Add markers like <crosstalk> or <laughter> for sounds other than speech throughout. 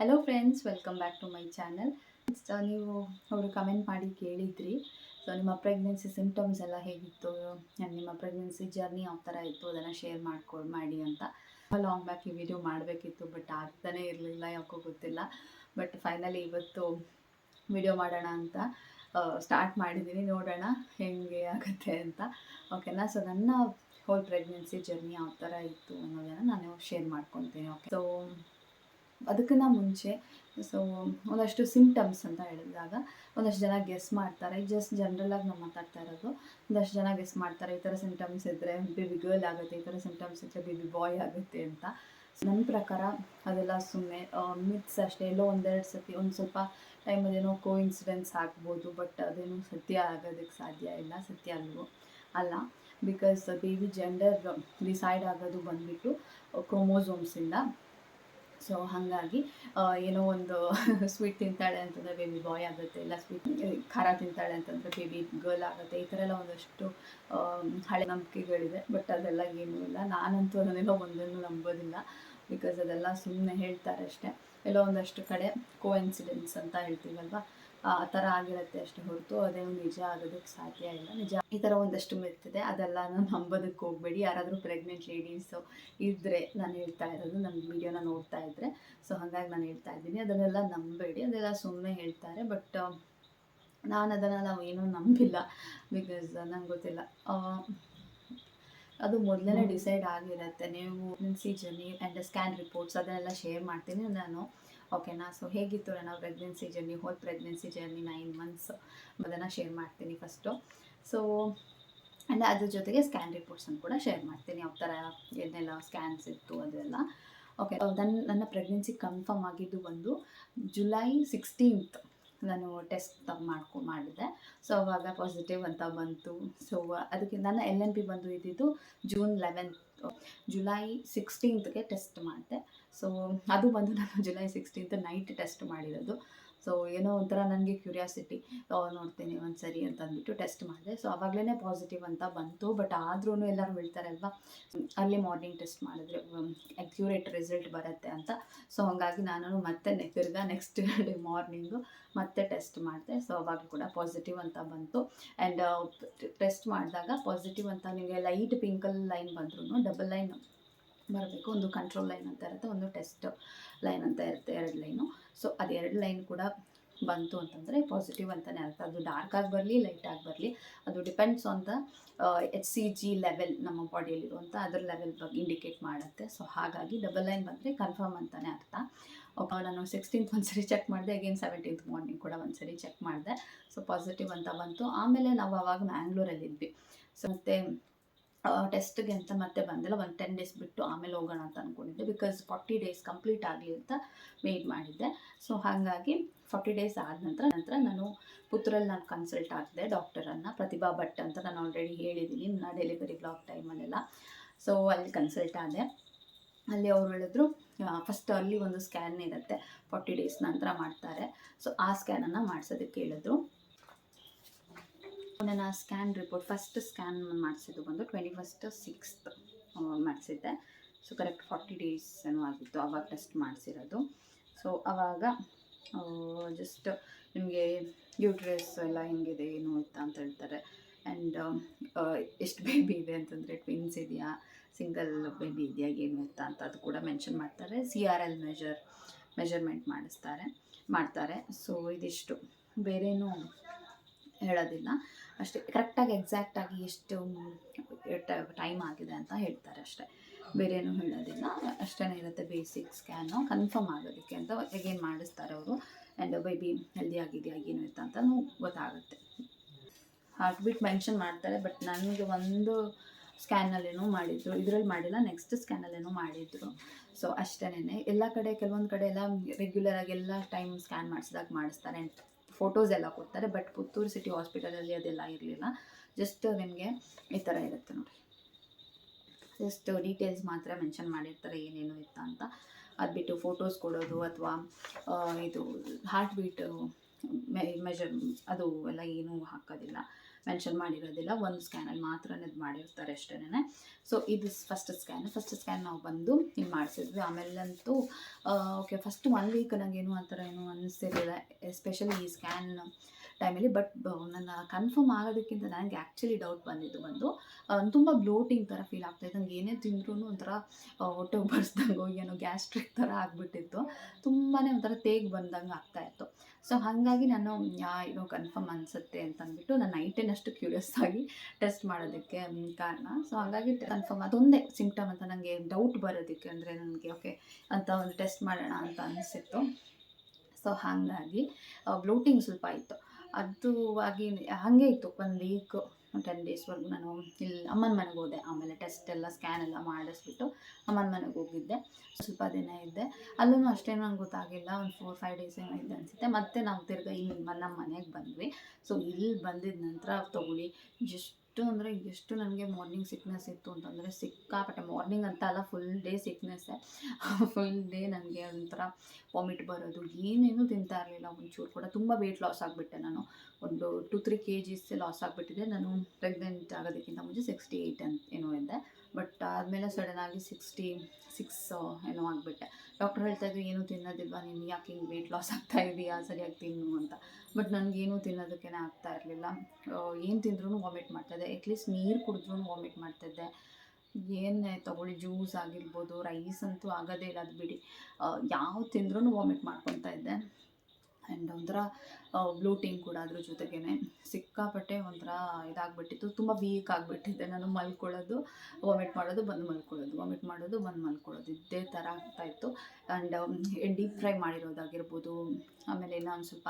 Hello friends welcome back to my channel ನೀವು ಅವರು comment ಮಾಡಿ ಕೇಳಿದ್ರಿ. ಸೊ ನಿಮ್ಮ ಪ್ರೆಗ್ನೆನ್ಸಿ ಸಿಂಪ್ಟಮ್ಸ್ ಎಲ್ಲ ಹೇಗಿತ್ತು? ಆ್ಯಂಡ್ ನಿಮ್ಮ ಪ್ರೆಗ್ನೆನ್ಸಿ ಜರ್ನಿ ಯಾವ ಥರ ಇತ್ತು? ಅದನ್ನು ಶೇರ್ ಮಾಡ್ಕೊ, ಮಾಡಿ ಅಂತ. ಲಾಂಗ್ ಬ್ಯಾಕ್ ಈ ವಿಡಿಯೋ ಮಾಡಬೇಕಿತ್ತು ಬಟ್ ಆಗ್ತಾನೆ ಇರಲಿಲ್ಲ ಯಾಕೋ ಗೊತ್ತಿಲ್ಲ. ಬಟ್ ಫೈನಲಿ ಇವತ್ತು ವಿಡಿಯೋ ಮಾಡೋಣ ಅಂತ ಸ್ಟಾರ್ಟ್ ಮಾಡಿದ್ದೀನಿ ನೋಡೋಣ ಹೆಂಗೆ ಆಗುತ್ತೆ ಅಂತ. ಓಕೆನಾ ಸೊ ನನ್ನ ಹೋಲ್ ಪ್ರೆಗ್ನೆನ್ಸಿ ಜರ್ನಿ ಯಾವ ಥರ ಇತ್ತು ಅನ್ನೋದನ್ನು ನಾನು ಶೇರ್ ಮಾಡ್ಕೊತೀನಿ. ಓಕೆ ಸೊ ಅದಕ್ಕಿಂತ ಮುಂಚೆ ಸೊ ಒಂದಷ್ಟು ಸಿಂಪ್ಟಮ್ಸ್ ಅಂತ ಹೇಳಿದಾಗ ಒಂದಷ್ಟು ಜನ ಗೆಸ್ ಮಾಡ್ತಾರೆ. ಜಸ್ಟ್ ಜನರಲಾಗಿ ನಾವು ಮಾತಾಡ್ತಾ ಇರೋದು. ಒಂದಷ್ಟು ಜನ ಗೆಸ್ ಮಾಡ್ತಾರೆ, ಈ ಥರ ಸಿಂಪ್ಟಮ್ಸ್ ಇದ್ದರೆ ಬೇಬಿ ಗರ್ಲ್ ಆಗುತ್ತೆ, ಈ ಥರ ಸಿಂಪ್ಟಮ್ಸ್ ಇದ್ದರೆ ಬೇಬಿ ಬಾಯ್ ಆಗುತ್ತೆ ಅಂತ. ನನ್ನ ಪ್ರಕಾರ ಅದೆಲ್ಲ ಸುಮ್ಮನೆ ಮಿತ್ಸ್ ಅಷ್ಟೇ. ಎಲ್ಲೋ ಒಂದೆರಡು ಸತಿ, ಒಂದು ಸ್ವಲ್ಪ ಟೈಮಲ್ಲಿ ಏನೋ ಕೋ ಇನ್ಸಿಡೆನ್ಸ್ ಆಗ್ಬೋದು ಬಟ್ ಅದೇನು ಸತ್ಯ ಆಗೋದಕ್ಕೆ ಸಾಧ್ಯ ಇಲ್ಲ, ಸತ್ಯ ಅಲ್ವೋ? ಅಲ್ಲ ಬಿಕಾಸ್ ಬೇಬಿ ಜೆಂಡರ್ ಡಿಸೈಡ್ ಆಗೋದು ಬಂದುಬಿಟ್ಟು ಕ್ರೋಮೋಸೋಮ್ಸಿಂದ ಸೊ ಹಾಗಾಗಿ ಏನೋ ಒಂದು <laughs> ಸ್ವೀಟ್ ತಿಂತಾಳೆ ಅಂತಂದರೆ ಬೇಬಿ ಬಾಯ್ ಆಗುತ್ತೆ, ಇಲ್ಲ ಸ್ವೀಟ್ ಖಾರ ತಿಂತಾಳೆ ಅಂತಂದರೆ ಬೇಬಿ ಗರ್ಲ್ ಆಗುತ್ತೆ, ಈ ಥರ ಎಲ್ಲ ಒಂದಷ್ಟು ಹಳೆ ನಂಬಿಕೆಗಳಿದೆ. ಬಟ್ ಅದೆಲ್ಲ ಏನೂ ಇಲ್ಲ. ನಾನಂತೂ ಅದನ್ನೆಲ್ಲ ಒಂದನ್ನು ನಂಬೋದಿಲ್ಲ. ಬಿಕಾಸ್ ಅದೆಲ್ಲ ಸುಮ್ಮನೆ ಹೇಳ್ತಾರೆ ಅಷ್ಟೇ. ಎಲ್ಲೋ ಒಂದಷ್ಟು ಕಡೆ ಕೋ ಇನ್ಸಿಡೆನ್ಸ್ ಅಂತ ಹೇಳ್ತೀವಲ್ವ? ಆ ಥರ ಆಗಿರುತ್ತೆ ಅಷ್ಟೇ ಹೊರತು ಅದೇನು ನಿಜ ಆಗೋದಕ್ಕೆ ಸಾಧ್ಯ ಇಲ್ಲ. ನಿಜ, ಈ ಥರ ಒಂದಷ್ಟು ಮೆತ್ತಿದೆ. ಅದೆಲ್ಲ ನಂಬೋದಕ್ಕೆ ಹೋಗಬೇಡಿ. ಯಾರಾದರೂ ಪ್ರೆಗ್ನೆಂಟ್ ಲೇಡೀಸು ಇದ್ದರೆ ನಾನು ಹೇಳ್ತಾ ಇರೋದು ನನ್ನ ವಿಡಿಯೋನ ನೋಡ್ತಾ ಇದ್ದರೆ ಸೊ ಹಾಗಾಗಿ ನಾನು ಹೇಳ್ತಾ ಇದ್ದೀನಿ. ಅದನ್ನೆಲ್ಲ ನಂಬೇಡಿ. ಅದೆಲ್ಲ ಸುಮ್ಮನೆ ಹೇಳ್ತಾರೆ ಬಟ್ ನಾನು ಅದನ್ನು ನಾವು ಏನೂ ನಂಬಿಲ್ಲ. ಬಿಕಾಸ್ ನಂಗೆ ಗೊತ್ತಿಲ್ಲ. ಅದು ಮೊದಲೇ ಡಿಸೈಡ್ ಆಗಿರುತ್ತೆ. ನೀವು pregnancy journey and scan reports ಅದನ್ನೆಲ್ಲ ಶೇರ್ ಮಾಡ್ತೀನಿ. ನಾನು ಓಕೆನಾ? ಸೊ ಹೇಗಿತ್ತು ನನ್ನ pregnancy journey whole pregnancy journey nine months ಅದನ್ನು ಶೇರ್ ಮಾಡ್ತೀನಿ ಫಸ್ಟು ಸೊ ಆ್ಯಂಡ್ ಅದ್ರ ಜೊತೆಗೆ ಸ್ಕ್ಯಾನ್ ರಿಪೋರ್ಟ್ಸನ್ನು ಕೂಡ ಶೇರ್ ಮಾಡ್ತೀನಿ. ಯಾವ ಥರ ಏನೆಲ್ಲ ಸ್ಕ್ಯಾನ್ಸ್ ಇತ್ತು ಅದೆಲ್ಲ ಓಕೆ ನನ್ನ ನನ್ನ ಪ್ರೆಗ್ನೆನ್ಸಿ ಕನ್ಫರ್ಮ್ ಆಗಿದ್ದು ಬಂದು ಜುಲೈ ಸಿಕ್ಸ್ಟೀನ್ತ್ ನಾನು ಟೆಸ್ಟ್ ಮಾಡ್ಕೊ, ಮಾಡಿದೆ. ಸೊ ಅವಾಗ ಪಾಸಿಟಿವ್ ಅಂತ ಬಂತು. ಸೊ ಅದಕ್ಕೆ ನನ್ನ ಎಲ್ ಎನ್ ಪಿ ಬಂದು ಇದ್ದಿದ್ದು ಜೂನ್ ಲೆವೆಂತ್ ಜುಲೈ ಸಿಕ್ಸ್ಟೀನ್ತ್ಗೆ ಟೆಸ್ಟ್ ಮಾಡಿದೆ. ಸೊ ಅದು ಬಂದು ನಾನು ಜುಲೈ ಸಿಕ್ಸ್ಟೀನ್ತ್ ನೈಟ್ ಟೆಸ್ಟ್ ಮಾಡಿರೋದು. ಸೊ ಏನೋ ಒಂಥರ ನನಗೆ ಕ್ಯೂರಿಯಾಸಿಟಿ ನೋಡ್ತೀನಿ ಒಂದು ಸರಿ ಅಂತ ಅಂದ್ಬಿಟ್ಟು ಟೆಸ್ಟ್ ಮಾಡಿದೆ. ಸೊ ಅವಾಗಲೇ ಪಾಸಿಟಿವ್ ಅಂತ ಬಂತು. ಬಟ್ ಆದ್ರೂ ಎಲ್ಲರೂ ಹೇಳ್ತಾರಲ್ವ, ಅರ್ಲಿ ಮಾರ್ನಿಂಗ್ ಟೆಸ್ಟ್ ಮಾಡಿದ್ರೆ ಅಕ್ಯುರೇಟ್ ರಿಸಲ್ಟ್ ಬರುತ್ತೆ ಅಂತ. ಸೊ ಹಾಗಾಗಿ ನಾನು ಮತ್ತೆ ತಿರ್ಗಾ ನೆಕ್ಸ್ಟ್ ಡೇ ಮಾರ್ನಿಂಗು ಮತ್ತೆ ಟೆಸ್ಟ್ ಮಾಡಿದೆ. ಸೊ ಅವಾಗ ಕೂಡ ಪಾಸಿಟಿವ್ ಅಂತ ಬಂತು. ಆ್ಯಂಡ್ ಟೆಸ್ಟ್ ಮಾಡಿದಾಗ ಪಾಸಿಟಿವ್ ಅಂತ ನಿಮಗೆ ಲೈಟ್ ಪಿಂಕಲ್ ಲೈನ್ ಬಂದ್ರೂ ಡಬಲ್ ಲೈನ್ ಬರಬೇಕು. ಒಂದು ಕಂಟ್ರೋಲ್ ಲೈನ್ ಅಂತ ಇರುತ್ತೆ, ಒಂದು ಟೆಸ್ಟ್ ಲೈನ್ ಅಂತ ಇರುತ್ತೆ ಎರಡು ಲೈನು ಸೊ ಅದು ಎರಡು ಲೈನ್ ಕೂಡ ಬಂತು ಅಂತಂದರೆ ಪಾಸಿಟಿವ್ ಅಂತಲೇ ಅರ್ಥ. ಅದು ಡಾರ್ಕ್ ಆಗಿ ಬರಲಿ ಆಗಿ ಬರಲಿ. ಅದು depends on the H C G level ನಮ್ಮ ಬಾಡಿಯಲ್ಲಿರುವಂಥ ಅದರ ಲೆವೆಲ್ ಬಗ್ಗೆ ಇಂಡಿಕೇಟ್ ಮಾಡುತ್ತೆ. ಸೊ ಹಾಗಾಗಿ ಡಬಲ್ ಲೈನ್ ಬಂದರೆ ಕನ್ಫರ್ಮ್ ಅಂತಲೇ ಅರ್ಥ. ನಾನು ಸಿಕ್ಸ್ಟೀನ್ತ್ ಒಂದ್ಸರಿ ಚೆಕ್ ಮಾಡಿದೆ ಅಗೇನ್ ಸೆವೆಂಟೀನ್ತ್ ಮಾರ್ನಿಂಗ್ ಕೂಡ ಒಂದ್ಸರಿ ಚೆಕ್ ಮಾಡಿದೆ. ಸೊ ಪಾಸಿಟಿವ್ ಅಂತ ಬಂತು. ಆಮೇಲೆ ನಾವು ಆವಾಗ ಮ್ಯಾಂಗ್ಳೂರಲ್ಲಿದ್ವಿ ಸೊ ಮತ್ತು ಟೆಸ್ಟ್ಗೆ ಅಂತ ಮತ್ತೆ ಬಂದಿಲ್ಲ. ಒಂದು ಟೆನ್ ಡೇಸ್ ಬಿಟ್ಟು ಆಮೇಲೆ ಹೋಗೋಣ ಅಂತ ಅಂದ್ಕೊಂಡಿದ್ದೆ ಬಿಕಾಸ್ ಫಾರ್ಟಿ ಡೇಸ್ ಕಂಪ್ಲೀಟ್ ಆಗಲಿ ಅಂತ ವೆಯ್ಟ್ ಮಾಡಿದ್ದೆ. ಸೊ ಹಾಗಾಗಿ ಫಾರ್ಟಿ ಡೇಸ್ ಆದ ನಂತರ ನಂತರ ನಾನು ಪುತ್ರಲ್ಲಿ ನಾನು ಕನ್ಸಲ್ಟ್ ಆಗಿದೆ ಡಾಕ್ಟರನ್ನು ಪ್ರತಿಭಾ ಭಟ್ ಅಂತ ನಾನು ಆಲ್ರೆಡಿ ಹೇಳಿದ್ದೀನಿ ನನ್ನ ಡೆಲಿವರಿ ಬ್ಲಾಕ್ ಟೈಮಲ್ಲೆಲ್ಲ ಸೊ ಅಲ್ಲಿ ಕನ್ಸಲ್ಟ್ ಆದೆ. ಅಲ್ಲಿ ಅವ್ರು ಹೇಳಿದ್ರು ಫಸ್ಟ್ ಅಲ್ಲಿ ಒಂದು ಸ್ಕ್ಯಾನ್ ಇರುತ್ತೆ. ಫಾರ್ಟಿ ಡೇಸ್ ನಂತರ ಮಾಡ್ತಾರೆ. ಸೊ ಆ ಸ್ಕ್ಯಾನನ್ನು ಮಾಡಿಸೋದಕ್ಕೆ ಹೇಳಿದ್ರು. ನನ್ನ ಸ್ಕ್ಯಾನ್ ರಿಪೋರ್ಟ್ ಫಸ್ಟ್ ಸ್ಕ್ಯಾನ್ ಮಾಡಿಸಿದ್ದು ಬಂದು ಟ್ವೆಂಟಿ ಫಸ್ಟ್ ಸಿಕ್ಸ್ತ್ ಮಾಡಿಸಿದ್ದೆ. ಸೊ ಕರೆಕ್ಟ್ ಫಾರ್ಟಿ ಡೇಸ್ ಏನೋ ಆಗಿತ್ತು ಆವಾಗ ಟೆಸ್ಟ್ ಮಾಡಿಸಿರೋದು. ಸೊ ಆವಾಗ ಜಸ್ಟ್ ನಿಮಗೆ ಯೂಟ್ರಸ್ ಎಲ್ಲ ಹೆಂಗಿದೆ, ಏನು ಇತ್ತಾ ಅಂತ ಹೇಳ್ತಾರೆ. ಆ್ಯಂಡ್ ಎಷ್ಟು ಬೇಬಿ ಇದೆ ಅಂತಂದರೆ ಟ್ವಿನ್ಸ್ ಇದೆಯಾ ಸಿಂಗಲ್ ಬೇಬಿ ಇದೆಯಾ, ಏನು ಇತ್ತಾ ಅಂತ ಅದು ಕೂಡ ಮೆನ್ಷನ್ ಮಾಡ್ತಾರೆ. C R L measure measurement ಮಾಡಿಸ್ತಾರೆ, ಮಾಡ್ತಾರೆ. ಸೊ ಇದಿಷ್ಟು. ಬೇರೇನೂ ಹೇಳೋದಿಲ್ಲ. ಅಷ್ಟೇ ಕರೆಕ್ಟಾಗಿ ಎಕ್ಸಾಕ್ಟಾಗಿ ಎಷ್ಟು ಟೈಮ್ ಆಗಿದೆ ಅಂತ ಹೇಳ್ತಾರೆ ಅಷ್ಟೇ. ಬೇರೆ ಏನೂ ಹೇಳೋದಿಲ್ಲ. ಅಷ್ಟೇ ಇರುತ್ತೆ ಬೇಸಿಕ್ ಸ್ಕ್ಯಾನು ಕನ್ಫರ್ಮ್ ಆಗೋದಕ್ಕೆ ಅಂತ ಅಗೇನ್ ಮಾಡಿಸ್ತಾರೆ ಅವರು. ಆ್ಯಂಡ್ ಬೇಬಿ ಹೆಲ್ದಿ ಆಗಿದೆಯಾ, ಏನು ಇತ್ತು ಅಂತಲೂ ಗೊತ್ತಾಗುತ್ತೆ. ಹಾರ್ಟ್ ಬೀಟ್ ಮೆನ್ಷನ್ ಮಾಡ್ತಾರೆ ಬಟ್ ನನಗೆ ಒಂದು ಸ್ಕ್ಯಾನಲ್ಲೇನೋ ಮಾಡಿದ್ರು. ಇದರಲ್ಲಿ ಮಾಡಿಲ್ಲ ನೆಕ್ಸ್ಟ್ ಸ್ಕ್ಯಾನಲ್ಲೇನೋ ಮಾಡಿದ್ರು. ಸೊ ಅಷ್ಟೇ ಎಲ್ಲ ಕಡೆ, ಕೆಲವೊಂದು ಕಡೆ ಎಲ್ಲ ರೆಗ್ಯುಲರಾಗಿ ಎಲ್ಲ ಟೈಮ್ ಸ್ಕ್ಯಾನ್ ಮಾಡಿಸಿದಾಗ ಮಾಡಿಸ್ತಾರೆ. ಫೋಟೋಸ್ ಎಲ್ಲ ಕೊಡ್ತಾರೆ ಬಟ್ ಪುತ್ತೂರು ಸಿಟಿ ಹಾಸ್ಪಿಟಲಲ್ಲಿ ಅದೆಲ್ಲ ಇರಲಿಲ್ಲ. ಜಸ್ಟ್ ನಿಮಗೆ ಈ ಥರ ಇರುತ್ತೆ ನೋಡಿ. ಜಸ್ಟ್ ಡೀಟೇಲ್ಸ್ ಮಾತ್ರ ಮೆನ್ಷನ್ ಮಾಡಿರ್ತಾರೆ ಏನೇನು ಇತ್ತ ಅಂತ. ಅದು ಬಿಟ್ಟು ಫೋಟೋಸ್ ಕೊಡೋದು ಅಥವಾ ಇದು ಹಾರ್ಟ್ ಮೆ ಮೆಷರ್ ಅದು ಎಲ್ಲ ಏನೂ ಹಾಕೋದಿಲ್ಲ. ಮೆನ್ಷನ್ ಮಾಡಿರೋದಿಲ್ಲ, ಒಂದು ಸ್ಕ್ಯಾನಲ್ಲಿ ಮಾತ್ರ ಇದು ಮಾಡಿರ್ತಾರೆ ಅಷ್ಟೇ ಸೊ ಇದು ಫಸ್ಟ್ ಸ್ಕ್ಯಾನ್ ಫಸ್ಟ್ ಸ್ಕ್ಯಾನ್ ನಾವು ಬಂದು ಇದು ಮಾಡಿಸಿದ್ವಿ. ಆಮೇಲಂತೂ ಓಕೆ ಫಸ್ಟ್ ಒನ್ ವೀಕ್ ನನಗೇನು ಆ ಥರ ಏನು ಅನಿಸ್ತಿರಲಿಲ್ಲ ಎಸ್ಪೆಷಲಿ ಈ ಸ್ಕ್ಯಾನ್ ಟೈಮಲ್ಲಿ ಬಟ್ ನನ್ನ ಕನ್ಫರ್ಮ್ ಆಗೋದಕ್ಕಿಂತ ನನಗೆ ಆ್ಯಕ್ಚುಲಿ ಡೌಟ್ ಬಂದಿದ್ದು ಬಂದು ತುಂಬ ಬ್ಲೋಟಿಂಗ್ ಥರ ಫೀಲ್ ಆಗ್ತಾಯಿತ್ತು ನಂಗೆ ಏನೇ ತಿಂದ್ರೂ ಒಂಥರ ಹೊಟ್ಟೆ ಉಬ್ಬರಿಸ್ದಂಗೋ ಏನೋ ಗ್ಯಾಸ್ಟ್ರಿಕ್ ಥರ ಆಗಿಬಿಟ್ಟಿತ್ತು. ತುಂಬಾ ಒಂಥರ ತೇಗ್ ಬಂದಂಗೆ ಆಗ್ತಾಯಿತ್ತು ಸೊ ಹಾಗಾಗಿ ನಾನು ಏನೋ ಕನ್ಫರ್ಮ್ ಅನಿಸುತ್ತೆ ಅಂತ ಅಂದ್ಬಿಟ್ಟು ನಾನು ನೈಟೇನಷ್ಟು ಕ್ಯೂರಿಯಸ್ ಆಗಿ ಟೆಸ್ಟ್ ಮಾಡೋದಕ್ಕೆ ಕಾರಣ. ಸೊ ಹಾಗಾಗಿ ಕನ್ಫರ್ಮ್ ಅದೊಂದೇ ಸಿಂಪ್ಟಮ್ ಅಂತ ನನಗೆ ಡೌಟ್ ಬರೋದಕ್ಕೆ ಅಂದರೆ ನನಗೆ ಓಕೆ ಅಂತ ಒಂದು ಟೆಸ್ಟ್ ಮಾಡೋಣ ಅಂತ ಅನಿಸಿತ್ತು. ಸೊ ಹಾಗಾಗಿ ಬ್ಲೋಟಿಂಗ್ ಸ್ವಲ್ಪ ಇತ್ತು ಅದು ಆಗಿ, ಹಾಗೆ ಇತ್ತು, ಒಂದು ವೀಕ್ ಟೆನ್ ಡೇಸ್ವರೆಗೂ ನಾನು ಇಲ್ಲಿ ಅಮ್ಮನ ಮನೆಗೆ ಹೋದೆ. ಆಮೇಲೆ ಟೆಸ್ಟ್ ಎಲ್ಲ ಸ್ಕ್ಯಾನ್ ಎಲ್ಲ ಮಾಡಿಸ್ಬಿಟ್ಟು ಅಮ್ಮನ ಮನೆಗೆ ಹೋಗಿದ್ದೆ. ಸ್ವಲ್ಪ ದಿನ ಇದ್ದೆ. ಅಲ್ಲೂ ಅಷ್ಟೇ ನಂಗೆ ಗೊತ್ತಾಗಿಲ್ಲ. ಒಂದು ಫೋರ್ ಫೈವ್ ಡೇಸ್ ಏನೋ ಇದೆ ಅನಿಸುತ್ತೆ. ಮತ್ತೆ ನಾವು ತಿರ್ಗಾ ಇಲ್ಲಿ ನಮ್ಮ ಮನೆಗೆ ಬಂದ್ವಿ. ಸೊ ಇಲ್ಲಿ ಬಂದಿದ ನಂತರ ತೊಗೊಳ್ಳಿ. ಎಷ್ಟು ಅಂದರೆ ಎಷ್ಟು ನನಗೆ ಮಾರ್ನಿಂಗ್ ಸಿಕ್ನೆಸ್ ಇತ್ತು ಅಂತಂದರೆ ಸಿಕ್ಕಾಪಟ್ಟೆ ಮಾರ್ನಿಂಗ್ ಅಂತ ಅಲ್ಲ ಫುಲ್ ಡೇ ಸಿಕ್ನೆಸ್ಸೇ ಫುಲ್ ಡೇ ನನಗೆ ಒಂಥರ ವಾಮಿಟ್ ಬರೋದು, ಏನೇನೂ ತಿಂತಾ ಇರಲಿಲ್ಲ ಒಂಚೂರು ಕೂಡ. ತುಂಬ ವೆಯ್ಟ್ ಲಾಸ್ ಆಗಿಬಿಟ್ಟೆ ನಾನು. ಒಂದು two three K Gs loss ಆಗಿಬಿಟ್ಟಿದೆ. ನಾನು ಪ್ರೆಗ್ನೆಂಟ್ ಆಗೋದಕ್ಕಿಂತ ಮುಂಚೆ ಸಿಕ್ಸ್ಟಿ ಏಯ್ಟ್ ಅಂತ ಏನೋ ಇದ್ದೆ ಬಟ್ ಆದಮೇಲೆ ಸಡನ್ನಾಗಿ ಸಿಕ್ಸ್ಟಿ ಸಿಕ್ಸ್ ಏನೋ ಆಗಿಬಿಟ್ಟೆ. ಡಾಕ್ಟರ್ ಹೇಳ್ತಾ ಇದ್ರು, ಏನೂ ತಿನ್ನೋದಿಲ್ವಾ? ನೀನು ಯಾಕೆ ಹಿಂಗೆ ವೆಯ್ಟ್ ಲಾಸ್ ಆಗ್ತಾ ಇದೆಯಾ? ಸರಿಯಾಗಿ ತಿನ್ನು ಅಂತ. ಬಟ್ ನನಗೇನು ತಿನ್ನೋದಕ್ಕೇನೆ ಆಗ್ತಾ ಇರಲಿಲ್ಲ. ಏನು ತಿಂದ್ರೂ ವಾಮಿಟ್ ಮಾಡ್ತಾಯಿದ್ದೆ ಅಟ್ಲೀಸ್ಟ್ ನೀರು ಕುಡಿದ್ರೂ ವಾಮಿಟ್ ಮಾಡ್ತಾಯಿದ್ದೆ ಏನೇ ತಗೊಳ್ಳಿ ಜ್ಯೂಸ್ ಆಗಿರ್ಬೋದು ರೈಸ್ ಅಂತೂ ಆಗೋದೇ ಇಲ್ಲ ಅದು ಬಿಡಿ ಯಾವ ತಿಂದ್ರೂ ವಾಮಿಟ್ ಮಾಡ್ಕೊತಾ ಇದ್ದೆ. ಆ್ಯಂಡ್ ಒಂಥರ ಬ್ಲೂಟಿಂಗ್ ಕೂಡ ಅದ್ರ ಜೊತೆಗೇ ಸಿಕ್ಕಾಪಟ್ಟೆ ಒಂಥರ ಇದಾಗ್ಬಿಟ್ಟಿತ್ತು. ತುಂಬ ವೀಕ್ ಆಗಿಬಿಟ್ಟಿದ್ದೆ ನಾನು ಮಲ್ಕೊಳ್ಳೋದು ವಾಮಿಟ್ ಮಾಡೋದು, ಬಂದು ಮಲ್ಕೊಳ್ಳೋದು. ವಾಮಿಟ್ ಮಾಡೋದು, ಬಂದು ಮಲ್ಕೊಳ್ಳೋದು. ಇದೇ ಥರ ಆಗ್ತಾಯಿತ್ತು ಆ್ಯಂಡ್ ಡೀಪ್ ಫ್ರೈ ಮಾಡಿರೋದಾಗಿರ್ಬೋದು. ಆಮೇಲೆ ಇನ್ನೊಂದು ಸ್ವಲ್ಪ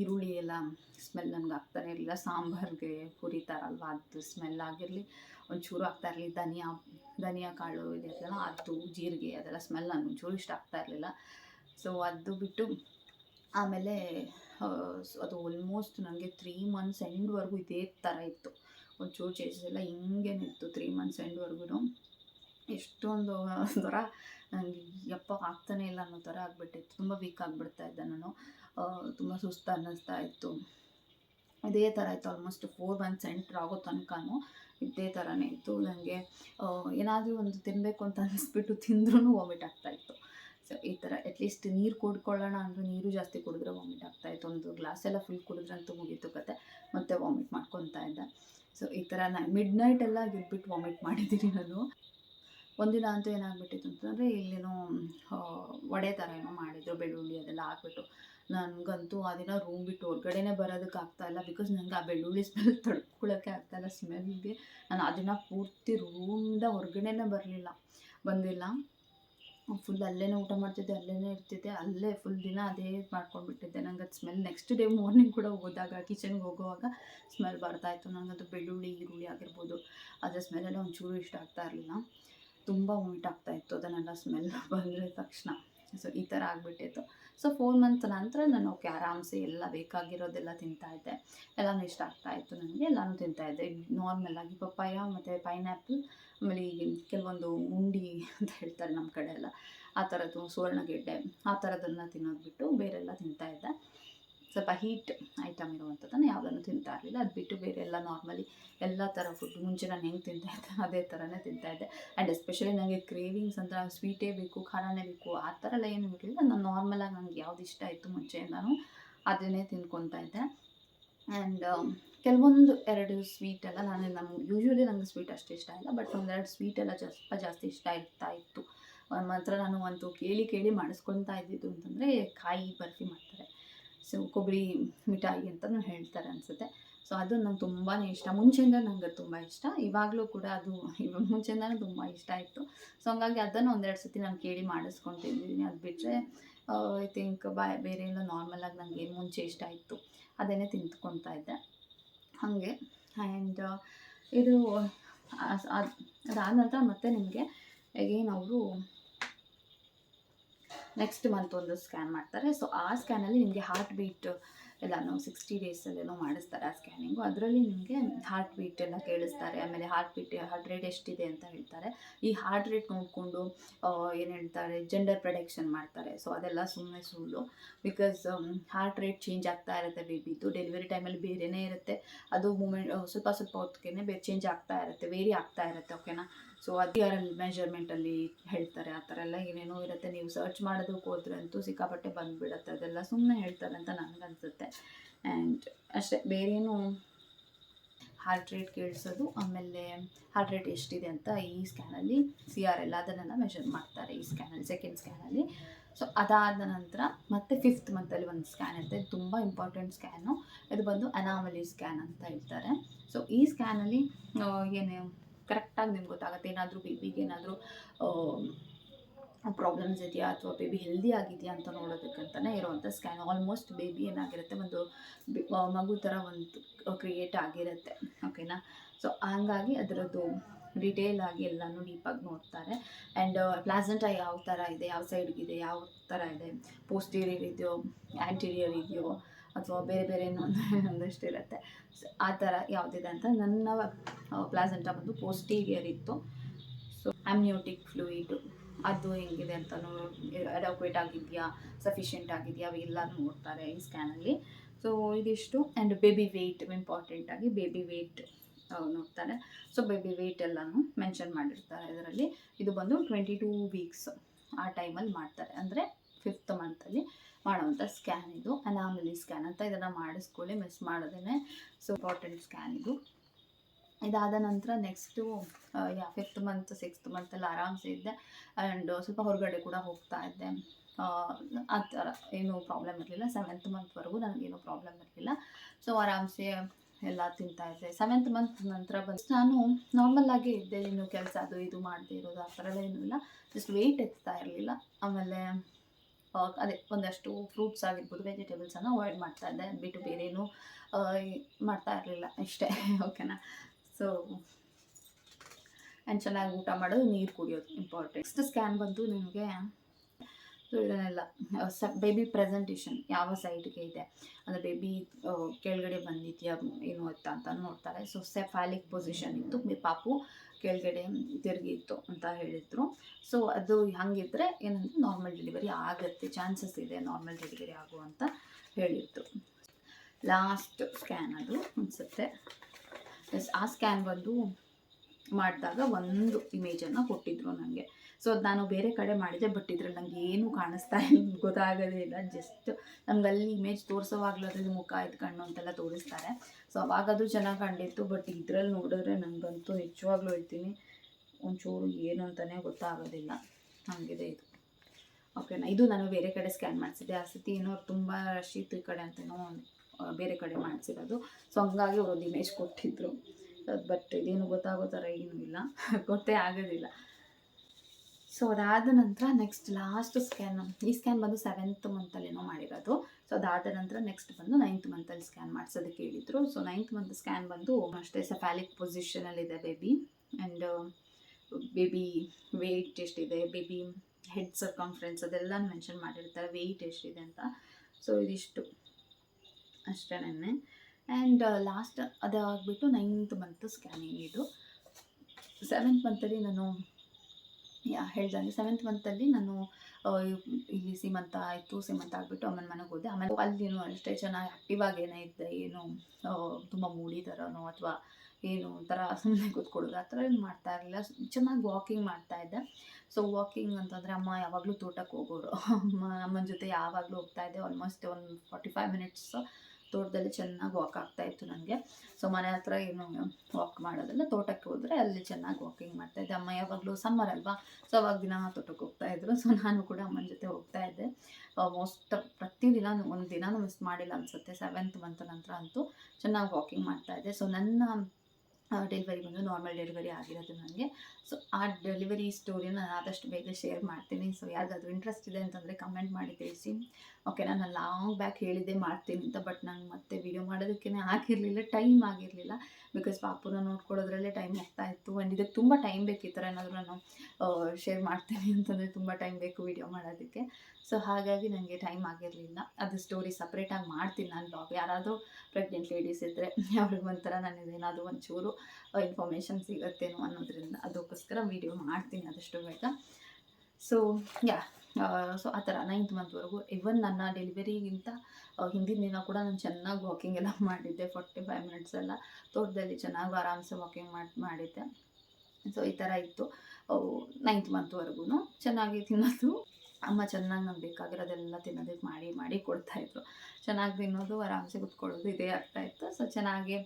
ಈರುಳ್ಳಿ ಎಲ್ಲ ಸ್ಮೆಲ್ ನನಗೆ ಆಗ್ತಾನೆ ಇರಲಿಲ್ಲ. ಸಾಂಬಾರಿಗೆ ಅಲ್ವಾ ಅದು ಸ್ಮೆಲ್ ಆಗಿರಲಿ. ಒಂಚೂರು ಆಗ್ತಾ ಇರಲಿ. ಧನಿಯಾ ಧನಿಯಾ ಕಾಳು ಇದೆಯಲ್ಲ, ಅದು, ಜೀರಿಗೆ ಅದೆಲ್ಲ ಸ್ಮೆಲ್ ನನಗೆ ಒಂಚೂರು ಇಷ್ಟ ಆಗ್ತಾ ಇರಲಿಲ್ಲ. ಸೊ ಅದು ಬಿಟ್ಟು ಆಮೇಲೆ ಅದು ಆಲ್ಮೋಸ್ಟ್ ನನಗೆ ತ್ರೀ ಮಂತ್ಸ್ ಎಂಡ್ವರೆಗೂ ಇದೇ ಥರ ಇತ್ತು. ಒಂಚೂರು ಚೇಂಜಸ್ ಎಲ್ಲ ಹಿಂಗೆ ಇತ್ತು ತ್ರೀ ಮಂತ್ಸ್ ಎಂಡ್ವರೆಗೂ ಎಷ್ಟೊಂದು <laughs> ಥರ ನನಗೆ ಯಪ್ಪ ಆಗ್ತಾನೆ ಇಲ್ಲ ಅನ್ನೋ ಥರ ಆಗಿಬಿಟ್ಟಿತ್ತು. ತುಂಬ ವೀಕ್ ಆಗಿಬಿಡ್ತಾ ಇದ್ದೆ ನಾನು. ತುಂಬ ಸುಸ್ತು ಅನ್ನಿಸ್ತಾ ಇತ್ತು. ಇದೇ ಥರ ಇತ್ತು. ಆಲ್ಮೋಸ್ಟ್ ಫೋರ್ ಮಂತ್ಸ್ ಎಂಟ್ರ್ ಆಗೋ ತನಕನೂ ಇದೇ ಥರನೇ ಇತ್ತು. ನನಗೆ ಏನಾದರೂ ಒಂದು ತಿನ್ನಬೇಕು ಅಂತ ಅನ್ನಿಸ್ಬಿಟ್ಟು ತಿಂದ್ರೂ ವಾಮಿಟ್ ಆಗ್ತಾಯಿತ್ತು ಸೊ ಈ ಥರ ಅಟ್ಲೀಸ್ಟ್ ನೀರು ಕುಡ್ಕೊಳ್ಳೋಣ ಅಂದರೆ ನೀರು ಜಾಸ್ತಿ ಕುಡಿದ್ರೆ ವಾಮಿಟ್ ಆಗ್ತಾಯಿತ್ತು ಒಂದು ಗ್ಲಾಸ್ ಎಲ್ಲ ಫುಲ್ ಕುಡಿದ್ರಂತೂ ಮುಗೀತು ಕತೆ. ಮತ್ತೆ ವಾಮಿಟ್ ಮಾಡ್ಕೊತಾ ಇದ್ದೆ. ಸೊ ಈ ಥರ ನಾನು ಮಿಡ್ ನೈಟೆಲ್ಲ ಗೆದ್ಬಿಟ್ಟು ವಾಮಿಟ್ ಮಾಡಿದ್ದೀನಿ ನಾನು. ಒಂದಿನ ಅಂತೂ ಏನಾಗ್ಬಿಟ್ಟಿತ್ತು ಅಂತಂದರೆ ಇಲ್ಲೇನೋ ವಡೆ ಥರ ಏನೋ ಮಾಡಿದ್ರು, ಬೆಳ್ಳುಳ್ಳಿ ಅದೆಲ್ಲ ಹಾಕ್ಬಿಟ್ಟು. ನನಗಂತೂ ಆ ದಿನ ರೂಮ್ ಬಿಟ್ಟು ಹೊರ್ಗಡೆನೇ ಬರೋದಕ್ಕೆ ಇಲ್ಲ ಬಿಕಾಸ್ ನನಗೆ ಆ ಬೆಳ್ಳುಳ್ಳಿ ಸ್ಮೆಲ್ <laughs> ತಡ್ಕೊಳ್ಳೋಕ್ಕೆ ಆಗ್ತಾ ಇಲ್ಲ ಸ್ಮೆಲ್ಗೆ ನಾನು ಆ ದಿನ ಪೂರ್ತಿ ರೂಮಿಂದ ಹೊರಗಡೆನೇ ಬರಲಿಲ್ಲ. ಬಂದಿಲ್ಲ. ಫುಲ್ ಅಲ್ಲೇ ಊಟ ಮಾಡ್ತಿದ್ದೆ ಅಲ್ಲೇ ಇರ್ತಿದ್ದೆ, ಅಲ್ಲೇ ಫುಲ್ ದಿನ ಅದೇ ಮಾಡ್ಕೊಂಡ್ಬಿಟ್ಟಿದ್ದೆ. ನಂಗೆ ಅದು ಸ್ಮೆಲ್ ನೆಕ್ಸ್ಟ್ ಡೇ ಮಾರ್ನಿಂಗ್ ಕೂಡ ಹೋದಾಗ ಕಿಚನ್ಗೆ ಹೋಗುವಾಗ ಸ್ಮೆಲ್ ಬರ್ತಾಯಿತ್ತು ನನಗದು ಬೆಳ್ಳುಳ್ಳಿ, ಈರುಳ್ಳಿ ಆಗಿರ್ಬೋದು. ಅದರ ಸ್ಮೆಲ್ಲೆಲ್ಲ ಒಂಚೂರು ಇಷ್ಟ ಆಗ್ತಾ ಇರಲಿಲ್ಲ. ತುಂಬ ಆಗ್ತಾ ಇತ್ತು. ಅದನ್ನೆಲ್ಲ ಸ್ಮೆಲ್ ಬಂದ ತಕ್ಷಣ. ಸೊ ಈ ಥರ ಆಗಿಬಿಟ್ಟಿತ್ತು. ಸೊ ಫೋರ್ ಮಂತ್ ನಂತರ ನಾನು ಓಕೆ ಆರಾಮ್ಸೆ ಎಲ್ಲ ಬೇಕಾಗಿರೋದೆಲ್ಲ ತಿಂತಾಯಿದ್ದೆ ಎಲ್ಲನೂ ಇಷ್ಟ ಆಗ್ತಾಯಿತ್ತು ನನಗೆ, ಎಲ್ಲನೂ ತಿಂತಾಯಿದ್ದೆ ನಾರ್ಮಲ್ ಆಗಿ ಪಪ್ಪಾಯ ಮತ್ತು ಪೈನಾಪಲ್ ಆಮೇಲೆ ಈ ಕೆಲವೊಂದು ಉಂಡಿ ಅಂತ ಹೇಳ್ತಾರೆ ನಮ್ಮ ಕಡೆ ಎಲ್ಲ. ಆ ಥರದ್ದು ಸುವರ್ಣಗೆಡ್ಡೆ, ಆ ಥರದನ್ನು ತಿನ್ನೋದು ಬಿಟ್ಟು ಬೇರೆಲ್ಲ ತಿಂತಾಯಿದ್ದೆ ಸ್ವಲ್ಪ ಹೀಟ್ ಐಟಮ್ ಇರುವಂಥದ್ದನ್ನು ಯಾವುದನ್ನು ತಿಂತಾ ಇರಲಿಲ್ಲ. ಅದು ಬಿಟ್ಟು ಬೇರೆ ಎಲ್ಲ ನಾರ್ಮಲಿ ಎಲ್ಲ ಥರ ಫುಡ್ ಮುಂಚೆ ನಾನು ಹೆಂಗೆ ತಿಂತಾ ಇದ್ದೆ <laughs> ಅದೇ ಥರನೇ ತಿಂತಾಯಿದ್ದೆ ಆ್ಯಂಡ್ ಎಸ್ಪೆಷಲಿ ನನಗೆ ಕ್ರೇವಿಂಗ್ಸ್ ಅಂತ ಸ್ವೀಟೇ ಬೇಕು, ಖಾರನೇ ಬೇಕು, ಆ ಥರ ಎಲ್ಲ ಏನು ಇರಲಿಲ್ಲ. ನಾನು ನಾರ್ಮಲಾಗಿ ನನಗೆ ಯಾವ್ದು ಇಷ್ಟ ಆಯಿತು ಮುಂಚೆಯಿಂದನೂ ಅದನ್ನೇ ತಿನ್ಕೊತಾ ಇದ್ದೆ. ಆ್ಯಂಡ್ ಕೆಲವೊಂದು ಎರಡು ಸ್ವೀಟ್ ಎಲ್ಲ ನಾನು ನಮ್ಮ ಯೂಶ್ವಲಿ ನನಗೆ ಸ್ವೀಟ್ ಅಷ್ಟು ಇಷ್ಟ ಇಲ್ಲ. ಬಟ್ ಒಂದೆರಡು ಸ್ವೀಟ್ ಎಲ್ಲ ಸ್ವಲ್ಪ ಜಾಸ್ತಿ ಇಷ್ಟ ಇರ್ತಾ ಇತ್ತು. ಮಾತ್ರ ನಾನು ಅಂತೂ ಕೇಳಿ ಕೇಳಿ ಮಾಡಿಸ್ಕೊತಾ ಇದ್ದಿದ್ದು ಅಂತಂದರೆ ಕಾಯಿ ಬರ್ಫಿ ಮಾಡ್ತಾರೆ. ಸೊ ಕೊಬ್ಬರಿ ಮಿಠಾಯಿ ಅಂತಲೂ ಹೇಳ್ತಾರೆ ಅನಿಸುತ್ತೆ. ಸೊ ಅದು ನಂಗೆ ತುಂಬಾ ಇಷ್ಟ. ಮುಂಚೆಯಿಂದ ನಂಗೆ ತುಂಬ ಇಷ್ಟ. ಇವಾಗಲೂ ಕೂಡ ಅದು ಇವಾಗ ಮುಂಚೆಯಿಂದನೂ ತುಂಬ ಇಷ್ಟ ಇತ್ತು ಸೊ ಹಂಗಾಗಿ ಅದನ್ನು ಒಂದೆರಡು ಸತಿ ನಾನು ಕೇಳಿ ಮಾಡಿಸ್ಕೊತಿದ್ದೀನಿ. ಅದು ಬಿಟ್ಟರೆ ಐ ಥಿಂಕ್ ಬಾ, ಬೇರೆ ಎಲ್ಲ ನಾರ್ಮಲಾಗಿ ನನಗೆ ಏನು ಮುಂಚೆ ಇಷ್ಟ ಇತ್ತು ಅದನ್ನೇ ತಿಂತ್ಕೊತಾ ಇದ್ದೆ. ಹಾಗೆ. ಆ್ಯಂಡ್ ಇದು ಅದಾದ ನಂತರ ಮತ್ತೆ ನಿಮಗೆ ಅಗೇನ್ ಅವರು ನೆಕ್ಸ್ಟ್ ಮಂತ್ ಒಂದು ಸ್ಕ್ಯಾನ್ ಮಾಡ್ತಾರೆ. ಸೊ ಆ ಸ್ಕ್ಯಾನಲ್ಲಿ ನಿಮಗೆ ಹಾರ್ಟ್ ಬೀಟ್ ಎಲ್ಲನೂ ಸಿಕ್ಸ್ಟಿ ಡೇಸಲ್ಲೇನೋ ಮಾಡಿಸ್ತಾರೆ ಆ ಸ್ಕ್ಯಾನಿಂಗು ಅದರಲ್ಲಿ ನಿಮಗೆ ಹಾರ್ಟ್ ಬೀಟ್ ಎಲ್ಲ ಕೇಳಿಸ್ತಾರೆ. ಆಮೇಲೆ ಹಾರ್ಟ್ ಬೀಟ್ ಹಾರ್ಟ್ ರೇಟ್ ಎಷ್ಟಿದೆ ಅಂತ ಹೇಳ್ತಾರೆ. ಈ ಹಾರ್ಟ್ ರೇಟ್ ನೋಡಿಕೊಂಡು ಏನು ಹೇಳ್ತಾರೆ ಜೆಂಡರ್ ಪ್ರೊಡಕ್ಷನ್ ಮಾಡ್ತಾರೆ. ಸೊ ಅದೆಲ್ಲ ಸುಮ್ಮನೆ ಸುಳ್ಳು. ಬಿಕಾಸ್ ಹಾರ್ಟ್ ರೇಟ್ ಚೇಂಜ್ ಆಗ್ತಾ ಇರುತ್ತೆ ಬೇಬಿದು ಡೆಲಿವರಿ ಟೈಮಲ್ಲಿ ಬೇರೆಯೇ ಇರುತ್ತೆ. ಅದು ಮೂಮೆಂಟ್ ಸ್ವಲ್ಪ ಸ್ವಲ್ಪ ಹೊತ್ತಿಗೆ ಬೇರೆ ಚೇಂಜ್ ಆಗ್ತಾ ಇರುತ್ತೆ. ವೇರಿ ಆಗ್ತಾ ಇರುತ್ತೆ ಓಕೆನಾ ಸೊ ಅದು ಯಾರಲ್ಲಿ ಮೆಜರ್ಮೆಂಟಲ್ಲಿ ಹೇಳ್ತಾರೆ, ಆ ಥರ ಎಲ್ಲ ಏನೇನೋ ಇರುತ್ತೆ. ನೀವು ಸರ್ಚ್ ಮಾಡೋದಕ್ಕೆ ಹೋದ್ರೆ ಅಂತೂ ಸಿಕ್ಕಾಪಟ್ಟೆ ಬಂದುಬಿಡುತ್ತೆ. ಅದೆಲ್ಲ ಸುಮ್ಮನೆ ಹೇಳ್ತಾರೆ ಅಂತ ನನಗನ್ಸುತ್ತೆ ಆ್ಯಂಡ್ ಅಷ್ಟೇ, ಬೇರೇನು ಹಾರ್ಟ್ ರೇಟ್ ಕೇಳಿಸೋದು, ಆಮೇಲೆ ಹಾರ್ಟ್ ರೇಟ್ ಎಷ್ಟಿದೆ ಅಂತ ಈ ಸ್ಕ್ಯಾನಲ್ಲಿ ಸಿ ಆರ್ ಎಲ್ಲ ಅದನ್ನೆಲ್ಲ ಮೆಷರ್ ಮಾಡ್ತಾರೆ, ಈ ಸ್ಕ್ಯಾನಲ್ಲಿ ಸೆಕೆಂಡ್ ಸ್ಕ್ಯಾನಲ್ಲಿ ಸೊ ಅದಾದ ನಂತರ ಮತ್ತೆ ಫಿಫ್ತ್ ಮಂತಲ್ಲಿ ಒಂದು ಸ್ಕ್ಯಾನ್ ಇರುತ್ತೆ. ತುಂಬ ಇಂಪಾರ್ಟೆಂಟ್ ಸ್ಕ್ಯಾನು ಇದು ಬಂದು ಅನಾಮಲಿ ಸ್ಕ್ಯಾನ್ ಅಂತ ಹೇಳ್ತಾರೆ. ಸೊ ಈ ಸ್ಕ್ಯಾನಲ್ಲಿ ಏನು ಕರೆಕ್ಟಾಗಿ ನಿಮ್ಗೆ ಗೊತ್ತಾಗುತ್ತೆ. ಏನಾದರೂ ಬೇಬಿಗೆ ಏನಾದರೂ ಪ್ರಾಬ್ಲಮ್ಸ್ ಇದೆಯಾ ಅಥವಾ ಬೇಬಿ ಹೆಲ್ದಿ ಆಗಿದೆಯಾ ಅಂತ ನೋಡೋದಕ್ಕಂತಲೇ ಇರುವಂಥ ಸ್ಕ್ಯಾನ್ ಆಲ್ಮೋಸ್ಟ್ ಬೇಬಿ ಏನಾಗಿರುತ್ತೆ, ಒಂದು ಮಗು ಥರ ಒಂದು ಕ್ರಿಯೇಟ್ ಆಗಿರುತ್ತೆ. ಓಕೆನಾ ಸೊ ಹಂಗಾಗಿ ಅದರದ್ದು ಡಿಟೇಲ್ ಆಗಿ ಎಲ್ಲನೂ ಡೀಪಾಗಿ ನೋಡ್ತಾರೆ. ಆ್ಯಂಡ್ ಪ್ಲಾಸೆಂಟ ಯಾವ ಥರ ಇದೆ, ಯಾವ ಸೈಡ್ಗಿದೆ ಯಾವ ಥರ ಇದೆ? ಪೋಸ್ಟೀರಿಯರ್ ಇದೆಯೋ ಆ್ಯಂಟೀರಿಯರ್ ಇದೆಯೋ ಅಥವಾ ಬೇರೆ ಬೇರೆ ಇನ್ನೊಂದು <laughs> ಒಂದಷ್ಟು ಇರುತ್ತೆ. ಆ ಥರ ಯಾವುದಿದೆ ಅಂತ ನನ್ನ ಪ್ಲಾಸೆಂಟ ಬಂದು ಪೋಸ್ಟೀರಿಯರ್ ಇತ್ತು. ಸೊ ಆಮ್ಯೂಟಿಕ್ ಫ್ಲೂಯಿಡು ಅದು ಹೆಂಗಿದೆ ಅಂತ ಅಡಕ್ವೇಟ್ ಆಗಿದೆಯಾ ಸಫಿಷಿಯೆಂಟ್ ಆಗಿದೆಯಾ ಅವೆಲ್ಲ ನೋಡ್ತಾರೆ ಈ ಸ್ಕ್ಯಾನಲ್ಲಿ ಸೊ ಇದಿಷ್ಟು. ಆ್ಯಂಡ್ ಬೇಬಿ ವೆಯ್ಟ್ ಇಂಪಾರ್ಟೆಂಟಾಗಿ ಬೇಬಿ ವೆಯ್ಟ್ ನೋಡ್ತಾರೆ. ಸೊ ಬೇಬಿ ವೆಯ್ಟ್ ಎಲ್ಲನೂ ಮೆನ್ಷನ್ ಮಾಡಿರ್ತಾರೆ ಇದರಲ್ಲಿ. ಇದು ಬಂದು ಟ್ವೆಂಟಿ ಟೂ ವೀಕ್ಸ್ ಆ ಟೈಮಲ್ಲಿ ಮಾಡ್ತಾರೆ. ಅಂದರೆ ಫಿಫ್ತ್ ಮಂತಲ್ಲಿ ಮಾಡೋವಂಥ ಸ್ಕ್ಯಾನ್ ಇದು. ಅನಾಮಲಿ ಸ್ಕ್ಯಾನ್ ಅಂತ ಇದನ್ನು ಮಾಡಿಸ್ಕೊಳ್ಳಿ ಮಿಸ್ ಮಾಡೋದೇ ಸೊ ಇಂಪಾರ್ಟೆಂಟ್ ಸ್ಕ್ಯಾನ್ ಇದು. ಇದಾದ ನಂತರ ನೆಕ್ಸ್ಟು ಯಾ ಫಿಫ್ತ್ ಮಂತ್ ಸಿಕ್ಸ್ತ್ ಮಂತಲ್ಲಿ ಆರಾಮ್ಸೆ ಇದ್ದೆ ಆ್ಯಂಡ್ ಸ್ವಲ್ಪ ಹೊರಗಡೆ ಕೂಡ ಹೋಗ್ತಾ ಇದ್ದೆ. ಆ, ಥರ ಏನೂ ಪ್ರಾಬ್ಲಮ್ ಇರಲಿಲ್ಲ. ಸೆವೆಂತ್ ಮಂತ್ವರೆಗೂ ನನಗೇನು ಪ್ರಾಬ್ಲಮ್ ಇರಲಿಲ್ಲ. ಸೊ ಆರಾಮ್ಸೆ ಎಲ್ಲ ತಿಂತಾ ಇದ್ದೆ. ಸೆವೆಂತ್ ಮಂತ್ ನಂತರ ಬಂದು ನಾನು ನಾರ್ಮಲ್ ಆಗೇ ಇದ್ದೆ. ಇನ್ನು ಕೆಲಸ ಅದು ಇದು ಮಾಡದೇ ಇರೋದು ಆ ಥರ ಎಲ್ಲ ಏನೂ ಇಲ್ಲ. ಜಸ್ಟ್ ವೆಯ್ಟ್ ಎತ್ತಾ ಇರಲಿಲ್ಲ. ಆಮೇಲೆ ಅದೇ ಒಂದಷ್ಟು ಫ್ರೂಟ್ಸ್ ಆಗಿರ್ಬೋದು ವೆಜಿಟೇಬಲ್ಸನ್ನು ಅವಾಯ್ಡ್ ಮಾಡ್ತಾ ಇದ್ದೆ. ಬಿಟ್ಟು ಬೇರೇನು ಮಾಡ್ತಾ ಇರಲಿಲ್ಲ ಇಷ್ಟೇ ಓಕೆನಾ ಸೊ ಆ್ಯಂಡ್ ಚೆನ್ನಾಗಿ ಊಟ ಮಾಡೋದು, ನೀರು ಕುಡಿಯೋದು ಇಂಪಾರ್ಟೆಂಟ್ ನೆಕ್ಸ್ಟ್ ಸ್ಕ್ಯಾನ್ ಬಂತು ನಿಮಗೆ ಇದನ್ನೆಲ್ಲ, ಸ ಬೇಬಿ ಪ್ರೆಸೆಂಟೇಷನ್ ಯಾವ ಸೈಡ್ಗೆ ಇದೆ? ಅಂದರೆ ಬೇಬಿ ಕೆಳಗಡೆ ಬಂದಿದೆಯಾ, ಏನು ಅಂತ ಅಂತ ನೋಡ್ತಾರೆ. ಸೊ ಸೆಫಾಲಿಕ್ ಪೊಸಿಷನ್ ಇತ್ತು. ಪಾಪು ಕೆಳಗಡೆ ತಿರುಗಿತ್ತು ಅಂತ ಹೇಳಿದರು. ಸೊ ಅದು ಹಂಗಿದ್ರೆ ಏನಂದರೆ ನಾರ್ಮಲ್ ಡೆಲಿವರಿ ಆಗುತ್ತೆ ಚಾನ್ಸಸ್ ಇದೆ ನಾರ್ಮಲ್ ಡೆಲಿವರಿ ಆಗುವಂತ ಹೇಳಿದ್ರು. ಲಾಸ್ಟ್ ಸ್ಕ್ಯಾನ್ ಅದು ಅನಿಸುತ್ತೆ. ಎಸ್ ಆ ಸ್ಕ್ಯಾನ್ ಬಂದು ಮಾಡಿದಾಗ ಒಂದು ಇಮೇಜನ್ನು ಕೊಟ್ಟಿದ್ರು ನನಗೆ ಸೊ ಅದು ನಾನು ಬೇರೆ ಕಡೆ ಮಾಡಿದೆ ಬಟ್ ಇದ್ರಲ್ಲಿ ನನಗೆ ಏನು ಕಾಣಿಸ್ತಾ ಇಲ್ಲ, <laughs> ಗೊತ್ತಾಗೋದೇ ಇಲ್ಲ. ಜಸ್ಟ್ ನಮ್ಗೆ ಅಲ್ಲಿ ಇಮೇಜ್ ತೋರಿಸೋವಾಗಲೂ ಮುಖ ಇದು ಕಣ್ಣು ಅಂತೆಲ್ಲ ತೋರಿಸ್ತಾರೆ. ಸೊ ಅವಾಗದು ಚೆನ್ನಾಗಿ ಕಂಡಿತ್ತು, ಬಟ್ ಇದರಲ್ಲಿ ನೋಡಿದ್ರೆ ನನಗಂತೂ ನಿಜವಾಗ್ಲೂ ಹೇಳ್ತೀನಿ, ಒಂಚೂರು ಏನು ಅಂತಲೇ ಗೊತ್ತಾಗೋದಿಲ್ಲ. ಹಾಗಿದೆ ಇದು. ಓಕೆನಾ ಇದು ನಾನು ಬೇರೆ ಕಡೆ ಸ್ಕ್ಯಾನ್ ಮಾಡಿಸಿದ್ದೆ. ಆ ಸತಿ ಏನೋ ತುಂಬ ಶೀತ ಈ ಕಡೆ ಅಂತೇನೋ ಬೇರೆ ಕಡೆ ಮಾಡಿಸಿರೋದು. ಸೊ ಹಂಗಾಗಿ ಅವ್ರದ್ದು ಇಮೇಜ್ ಕೊಟ್ಟಿದ್ರು. ಬಟ್ ಇದೇನು ಗೊತ್ತಾಗೋ ಥರ ಏನೂ ಇಲ್ಲ. <laughs> ಗೊತ್ತೇ ಆಗೋದಿಲ್ಲ. ಸೊ ಅದಾದ ನಂತರ ನೆಕ್ಸ್ಟ್ ಲಾಸ್ಟ್ ಸ್ಕ್ಯಾನ್ ಈ ಸ್ಕ್ಯಾನ್ ಬಂದು ಸೆವೆಂತ್ ಮಂತಲ್ಲೇನೋ ಮಾಡಿರೋದು. ಸೊ ಅದಾದ ನಂತರ ನೆಕ್ಸ್ಟ್ ಬಂದು ನೈನ್ತ್ ಮಂತಲ್ಲಿ ಸ್ಕ್ಯಾನ್ ಮಾಡಿಸೋದಕ್ಕೆ ಹೇಳಿದರು. ಸೊ ನೈನ್ತ್ ಮಂತ್ ಸ್ಕ್ಯಾನ್ ಬಂದು ಅಷ್ಟೇ ಸಫ್ಯಾಲಿಕ್ ಪೊಸಿಷನಲ್ಲಿದೆ ಬೇಬಿ ಆ್ಯಂಡ್ ಬೇಬಿ ವೆಯ್ಟ್ ಎಷ್ಟಿದೆ ಬೇಬಿ ಹೆಡ್ ಸರ್ಕಂಫ್ರೆನ್ಸ್ ಅದೆಲ್ಲ ಮೆನ್ಷನ್ ಮಾಡಿರ್ತಾರೆ ವೆಯ್ಟ್ ಎಷ್ಟಿದೆ ಅಂತ. ಸೊ ಇದಿಷ್ಟು ಅಷ್ಟೇ ನೆನ್ನೆ. ಆ್ಯಂಡ್ ಲಾಸ್ಟ್ ಅದಾಗ್ಬಿಟ್ಟು ನೈನ್ತ್ ಮಂತ್ ಸ್ಕ್ಯಾನಿಂಗ್ ಇದು. ಸೆವೆಂತ್ ಮಂತಲ್ಲಿ ನಾನು ಹೇಳ್ದಂಗೆ ಸೆವೆಂತ್ ಮಂತಲ್ಲಿ ನಾನು ಇಲ್ಲಿ ಸೀಮಂತ ಆಯಿತು ಸೀಮಂತ ಆಗಿಬಿಟ್ಟು ಅಮ್ಮನ ಮನೆಗೆ ಹೋದೆ. ಆಮೇಲೆ ಅಲ್ಲಿನೂ ಅಷ್ಟೇ ಚೆನ್ನಾಗಿ ಆ್ಯಕ್ಟಿವ್ ಆಗೇನೇ ಇದ್ದೆ ಏನು ತುಂಬ ಮೂಡಿ ಥರನೋ ಅಥವಾ ಏನು ಒಂಥರ ಸುಮ್ಮನೆ ಕೂತ್ಕೊಡೋದು ಆ ಥರ ಏನು ಮಾಡ್ತಾ ಇರಲಿಲ್ಲ. ಚೆನ್ನಾಗಿ ವಾಕಿಂಗ್ ಮಾಡ್ತಾ ಇದ್ದೆ. ಸೊ ವಾಕಿಂಗ್ ಅಂತಂದರೆ ಅಮ್ಮ ಯಾವಾಗಲೂ ತೋಟಕ್ಕೆ ಹೋಗೋರು. <laughs> ಅಮ್ಮ, ಅಮ್ಮನ ಜೊತೆ ಯಾವಾಗಲೂ ಹೋಗ್ತಾ ಇದ್ದೆ. ಆಲ್ಮೋಸ್ಟ್ ಒಂದು ಫಾರ್ಟಿ ಫೈವ್ ಮಿನಿಟ್ಸ್ ತೋಟದಲ್ಲಿ ಚೆನ್ನಾಗಿ ವಾಕ್ ಆಗ್ತಾ ಇತ್ತು ನನಗೆ. ಸೊ ಮನೆ ಹತ್ರ ಏನು ವಾಕ್ ಮಾಡೋದಲ್ಲ. ತೋಟಕ್ಕೆ ಹೋದರೆ ಅಲ್ಲಿ ಚೆನ್ನಾಗಿ ವಾಕಿಂಗ್ ಮಾಡ್ತಾ ಇದ್ದೆ. ಅಮ್ಮ ಯಾವಾಗಲೂ ಸಮ್ಮರ್ ಅಲ್ವಾ? ಸೊ ಅವಾಗ ದಿನ ತೋಟಕ್ಕೆ ಹೋಗ್ತಾ ಇದ್ರು. ಸೊ ನಾನು ಕೂಡ ಅಮ್ಮನ ಜೊತೆ ಹೋಗ್ತಾ ಇದ್ದೆ. ಮೋಸ್ಟ್ ಪ್ರತಿದಿನ ಒಂದು ದಿನಾನೂ ಮಿಸ್ ಮಾಡಿಲ್ಲ ಅನಿಸುತ್ತೆ. ಸೆವೆಂತ್ ಮಂತ್ ನಂತರ ಅಂತೂ ಚೆನ್ನಾಗಿ ವಾಕಿಂಗ್ ಮಾಡ್ತಾ ಇದ್ದೆ. ಸೊ ನನ್ನ ಡೆಲಿವರಿ ಬಂದು ನಾರ್ಮಲ್ ಡೆಲಿವರಿ ಆಗಿರೋದು ನನಗೆ ಸೊ ಆ ಡೆಲಿವರಿ ಸ್ಟೋರಿನ ನಾನು ಆದಷ್ಟು ಬೇಗ ಶೇರ್ ಮಾಡ್ತೀನಿ. ಸೊ ಯಾರಿಗಾದ್ರೂ ಇಂಟ್ರೆಸ್ಟ್ ಇದೆ ಅಂತಂದರೆ ಕಮೆಂಟ್ ಮಾಡಿ ತಿಳಿಸಿ. ಓಕೆ ನಾನು ಲಾಂಗ್ ಬ್ಯಾಕ್ ಹೇಳಿದ್ದೆ ಮಾಡ್ತೀನಿ ಅಂತ ಬಟ್ ನಂಗೆ ಮತ್ತೆ ವಿಡಿಯೋ ಮಾಡೋದಕ್ಕೇ ಆಗಿರಲಿಲ್ಲ ಟೈಮ್ ಆಗಿರಲಿಲ್ಲ. ಬಿಕಾಸ್ ಪಾಪುನ ನೋಡ್ಕೊಳ್ಳೋದ್ರಲ್ಲೇ ಟೈಮ್ ಹೋಗ್ತಾ ಇತ್ತು. ಆ್ಯಂಡ್ ಇದಕ್ಕೆ ತುಂಬ ಟೈಮ್ ಬೇಕು ಈ ಥರ ಏನಾದರೂ ನಾನು ಶೇರ್ ಮಾಡ್ತೀನಿ ಅಂತಂದರೆ ತುಂಬ ಟೈಮ್ ಬೇಕು ವಿಡಿಯೋ ಮಾಡೋದಕ್ಕೆ. ಸೊ ಹಾಗಾಗಿ ನನಗೆ ಟೈಮ್ ಆಗಿರಲಿಲ್ಲ. ಅದು ಸ್ಟೋರಿ ಸಪ್ರೇಟಾಗಿ ಮಾಡ್ತೀನಿ ನಾನು ಬ್ಲಾಗ್ ಯಾರಾದರೂ ಪ್ರೆಗ್ನೆಂಟ್ ಲೇಡೀಸ್ ಇದ್ದರೆ ಅವ್ರಿಗೆ ಒಂಥರ ನನಗೇನಾದರೂ ಒಂಚೂರು ಇನ್ಫಾರ್ಮೇಷನ್ ಸಿಗುತ್ತೇನೋ ಅನ್ನೋದ್ರಿಂದ ಅದಕ್ಕೋಸ್ಕರ ವೀಡಿಯೋ ಮಾಡ್ತೀನಿ ಅದಷ್ಟು ಬೇಗ. ಸೊ ಯಾ ಸೊ ಆ ಥರ ನೈನ್ತ್ ಮಂತ್ವರೆಗೂ ಇವನ್ ನನ್ನ ಡೆಲಿವರಿಗಿಂತ ಹಿಂದಿನ ದಿನ ಕೂಡ ನಾನು ಚೆನ್ನಾಗಿ ವಾಕಿಂಗ್ ಎಲ್ಲ ಮಾಡಿದ್ದೆ. ಫೋರ್ಟಿ ಫೈವ್ ಮಿನಿಟ್ಸ್ ಎಲ್ಲ ತೋಟದಲ್ಲಿ ಚೆನ್ನಾಗಿ ಆರಾಮ್ಸೆ ವಾಕಿಂಗ್ ಮಾಡಿ, ಮಾಡಿದ್ದೆ. ಸೊ ಈ ಥರ ಇತ್ತು. ನೈನ್ತ್ ಮಂತ್ವರೆಗೂ ಚೆನ್ನಾಗಿ ತಿನ್ನೋದು. ಅಮ್ಮ ಚೆನ್ನಾಗಿ ನಮ್ಗೆ ಬೇಕಾಗಿರೋದೆಲ್ಲ ತಿನ್ನೋದಕ್ಕೆ ಮಾಡಿ ಮಾಡಿ ಕೊಡ್ತಾಯಿದ್ರು ಚೆನ್ನಾಗಿ ತಿನ್ನೋದು, ಆರಾಮ್ಸೆ ಕುತ್ಕೊಳ್ಳೋದು ಇದೇ ಆಗ್ತಾಯಿತ್ತು ಸೊ ಚೆನ್ನಾಗಿ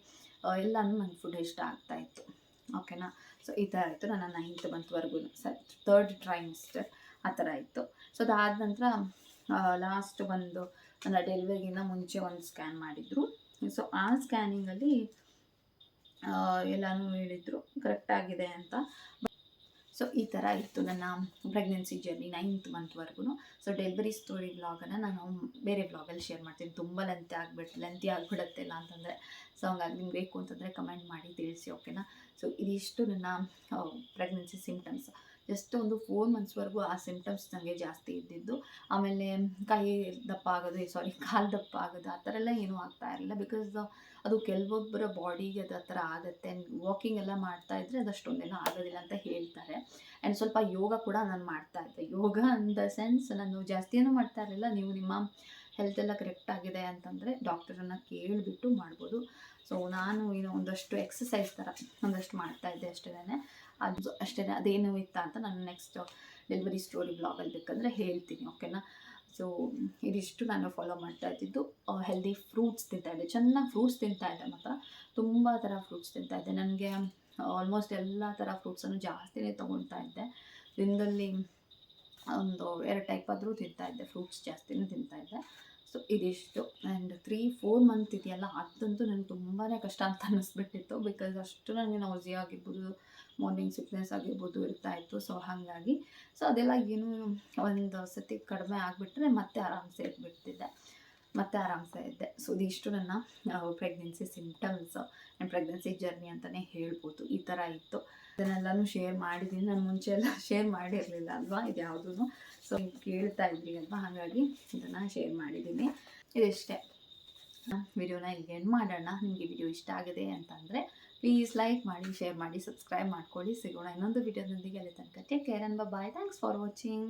ಎಲ್ಲನೂ ನನ್ನ ಫುಡ್ ಇಷ್ಟ ಆಗ್ತಾಯಿತ್ತು ಓಕೆನಾ ಸೊ ಈ ಥರ ಆಯಿತು ನನ್ನ ನೈನ್ತ್ ಮಂತ್ವರೆಗೂ ಸರ್ ತರ್ಡ್ ಟ್ರೈಮಿಸ್ಟರ್ ಆ ಥರ ಇತ್ತು. ಸೊ ಅದಾದ ನಂತರ ಲಾಸ್ಟ್ ಒಂದು ನನ್ನ ಡೆಲಿವರಿಗಿಂತ ಮುಂಚೆ ಒಂದು ಸ್ಕ್ಯಾನ್ ಮಾಡಿದರು. ಸೊ ಆ ಸ್ಕ್ಯಾನಿಂಗಲ್ಲಿ ಎಲ್ಲನೂ ಹೇಳಿದರು. ಕರೆಕ್ಟಾಗಿದೆ ಅಂತ. ಸೊ ಈ ಥರ ಇತ್ತು ನನ್ನ ಪ್ರೆಗ್ನೆನ್ಸಿ ಜರ್ನಿ ನೈನ್ತ್ ಮಂತ್ವರೆಗೂ ಸೊ ಡೆಲಿವರಿ ಸ್ಟೋರಿ ವ್ಲಾಗನ್ನು ನಾನು ಬೇರೆ ವ್ಲಾಗಲ್ಲಿ ಶೇರ್ ಮಾಡ್ತೀನಿ. ತುಂಬ ಲೆಂತಿ ಆಗಿಬಿಟ್ಟು ಲೆಂತಿ ಆಗಿಬಿಡುತ್ತೆ ಇಲ್ಲ ಅಂತಂದರೆ. ಸೊ ಹಂಗಾಗಿ ನಿಮ್ಗೆ ಬೇಕು ಅಂತಂದರೆ ಕಮೆಂಟ್ ಮಾಡಿ ತಿಳಿಸಿ ಓಕೆನಾ ಸೊ ಇದಿಷ್ಟು ನನ್ನ ಪ್ರೆಗ್ನೆನ್ಸಿ ಸಿಮ್ಟಮ್ಸ್ ಜಸ್ಟ್ ಒಂದು ಫೋರ್ ಮಂತ್ಸ್ವರೆಗೂ ಆ ಸಿಂಪ್ಟಮ್ಸ್ ನನಗೆ ಜಾಸ್ತಿ ಇದ್ದಿದ್ದು. ಆಮೇಲೆ ಕೈ ದಪ್ಪ ಆಗೋದು ಸಾರಿ ಕಾಲು ದಪ್ಪ ಆಗೋದು, ಆ ಥರ ಎಲ್ಲ ಏನೂ ಆಗ್ತಾ ಇರಲಿಲ್ಲ ಬಿಕಾಸ್ ಅದು ಕೆಲವೊಬ್ಬರ ಬಾಡಿಗೆ ಅದು ಆ ಥರ ಆಗುತ್ತೆ. ವಾಕಿಂಗ್ ಎಲ್ಲ ಮಾಡ್ತಾ ಇದ್ರೆ ಅದು ಆಗೋದಿಲ್ಲ ಅಂತ ಹೇಳ್ತಾರೆ. ಆ್ಯಂಡ್ ಸ್ವಲ್ಪ ಯೋಗ ಕೂಡ ನಾನು ಮಾಡ್ತಾ ಇದ್ದೆ. ಯೋಗ ಇನ್ ದ ಸೆನ್ಸ್ ನಾನು ಜಾಸ್ತಿ ಮಾಡ್ತಾ ಇರಲಿಲ್ಲ. ನೀವು ನಿಮ್ಮ ಹೆಲ್ತ್ ಎಲ್ಲ ಕರೆಕ್ಟ್ ಆಗಿದೆ ಅಂತಂದರೆ ಡಾಕ್ಟರನ್ನು ಕೇಳಿಬಿಟ್ಟು ಮಾಡ್ಬೋದು. ಸೊ ನಾನು ಏನೋ ಒಂದಷ್ಟು ಎಕ್ಸಸೈಸ್ ಥರ ಒಂದಷ್ಟು ಮಾಡ್ತಾ ಇದ್ದೆ ಅಷ್ಟೇ ಅದು ಅಷ್ಟೇ ಅದೇನು ಇತ್ತ ಅಂತ ನಾನು ನೆಕ್ಸ್ಟ್ ಡೆಲಿವರಿ ಸ್ಟೋರಿ ಬ್ಲಾಗಲ್ಲಿ ಬೇಕಂದರೆ ಹೇಳ್ತೀನಿ ಓಕೆನಾ ಸೊ ಇದಿಷ್ಟು ನಾನು ಫಾಲೋ ಮಾಡ್ತಾ ಇದ್ದಿದ್ದು ಹೆಲ್ದಿ ಫ್ರೂಟ್ಸ್ ತಿಂತಾಯಿದ್ದೆ ಚೆನ್ನಾಗಿ ಫ್ರೂಟ್ಸ್ ತಿಂತಾ ಇದ್ದೆ ಮಾತ್ರ. ತುಂಬ ಥರ ಫ್ರೂಟ್ಸ್ ತಿಂತಾ ಇದ್ದೆ. ನನಗೆ ಆಲ್ಮೋಸ್ಟ್ ಎಲ್ಲ ಥರ ಫ್ರೂಟ್ಸನ್ನು ಜಾಸ್ತಿನೇ ತೊಗೊಳ್ತಾ ಇದ್ದೆ. ದಿನದಲ್ಲಿ ಒಂದು ಎರಡು ಟೈಪ್ ಆದರೂ ತಿಂತಾಯಿದ್ದೆ ಫ್ರೂಟ್ಸ್ ಜಾಸ್ತಿನೇ ತಿಂತಾಯಿದ್ದೆ ಸೊ ಇದಿಷ್ಟು. ಆ್ಯಂಡ್ ತ್ರೀ ಫೋರ್ ಮಂತ್ ಇದೆಯಲ್ಲ, ಅದಂತೂ ನನಗೆ ತುಂಬಾ ಕಷ್ಟ ಅಂತ ಅನ್ನಿಸ್ಬಿಟ್ಟಿತ್ತು ಬಿಕಾಸ್ ಅಷ್ಟು ನನಗೆ ನೌಸಿ ಆಗಿರ್ಬೋದು ಮಾರ್ನಿಂಗ್ ಸಿಕ್ನೆಸ್ ಆಗಿರ್ಬೋದು ಇರ್ತಾ ಇತ್ತು. ಸೊ ಹಾಗಾಗಿ. ಸೊ ಅದೆಲ್ಲ ಏನು ಒಂದು ಸತಿ ಕಡಿಮೆ ಆಗಿಬಿಟ್ರೆ ಮತ್ತೆ ಆರಾಮ್ಸೆ ಇದ್ಬಿಡ್ತಿದ್ದೆ ಮತ್ತೆ ಆರಾಮ್ಸೆ ಇದ್ದೆ. ಸೊ ಇದಿಷ್ಟು ನನ್ನ ಪ್ರೆಗ್ನೆನ್ಸಿ ಸಿಂಪ್ಟಮ್ಸ್ ನನ್ನ ಪ್ರೆಗ್ನೆನ್ಸಿ ಜರ್ನಿ ಅಂತಲೇ ಹೇಳ್ಬೋದು. ಈ ಥರ ಇತ್ತು. ಇದನ್ನೆಲ್ಲನೂ ಶೇರ್ ಮಾಡಿದ್ದೀನಿ ನಾನು ಮುಂಚೆ ಎಲ್ಲ ಶೇರ್ ಮಾಡಿರಲಿಲ್ಲ ಅಲ್ವಾ? ಇದು ಯಾವುದೂ ಸೊ ಕೇಳ್ತಾ ಇದ್ರಿ ಅಲ್ವಾ? ಹಾಗಾಗಿ ಇದನ್ನು ಶೇರ್ ಮಾಡಿದ್ದೀನಿ ಇದಿಷ್ಟೇ ವಿಡಿಯೋನ ಇಲ್ಲಿಗೆ ಎಂಡ್ ಮಾಡೋಣ. ನಿಮಗೆ ವಿಡಿಯೋ ಇಷ್ಟ ಆಗಿದೆ ಅಂತಂದರೆ ಪ್ಲೀಸ್ ಲೈಕ್ ಮಾಡಿ ಶೇರ್ ಮಾಡಿ ಸಬ್ಸ್ಕ್ರೈಬ್ ಮಾಡ್ಕೊಳ್ಳಿ. ಸಿಗೋಣ ಇನ್ನೊಂದು ವಿಡಿಯೋದೊಂದಿಗೆ ಅಲ್ಲಿ ತನಕ take care and bye thanks for watching